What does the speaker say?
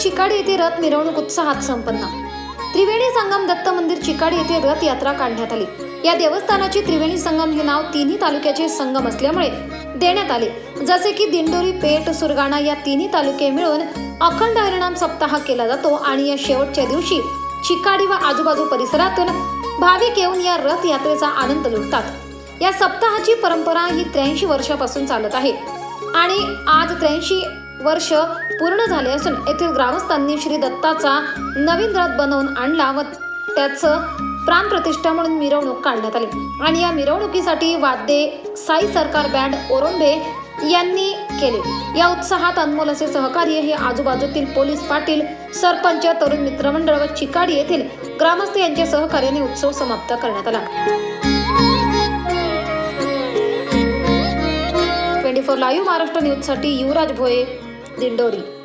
चिकाडी येथे रथ मिरवणूक उत्साहात संपन्न. त्रिवेणी संगम दत्त मंदिर चिकाड येथे रथ यात्रा काढण्यात आली. या देवस्थानाची त्रिवेणी संगम हे नाव तिन्ही तालुक्याचे संगम असल्यामुळे देण्यात आले. जसे की दिंडोरी पेठ सुरगाणा या तिन्ही तालुके मिळून अखंड हरिणाम सप्ताह केला जातो आणि या शेवटच्या दिवशी चिकाडी व आजूबाजू परिसरातून भाविक येऊन या रथ यात्रेचा आनंद लुटतात. या सप्ताहाची परंपरा ही त्र्याऐंशी वर्षापासून चालत आहे. आणि आज त्र्याऐंशी वर्ष पूर्ण झाले असून येथील ग्रामस्थांनी श्री दत्ताचा नवीन रथ बनवून आणला व त्याचं प्राणप्रतिष्ठा म्हणून मिरवणूक काढण्यात आली. आणि या मिरवणुकीसाठी वाद्ये साई सरकार बँड ओरोंबे यांनी केले. या उत्साहात अनमोल असे सहकार्य हे आजूबाजूतील पोलीस पाटील सरपंच तरुण मित्रमंडळ व चिकाडी येथील ग्रामस्थ यांच्या सहकार्याने उत्सव समाप्त करण्यात आला. ट्वेंटी फोर लाईव्ह महाराष्ट्र न्यूजसाठी युवराज भोये. दिंडोरी.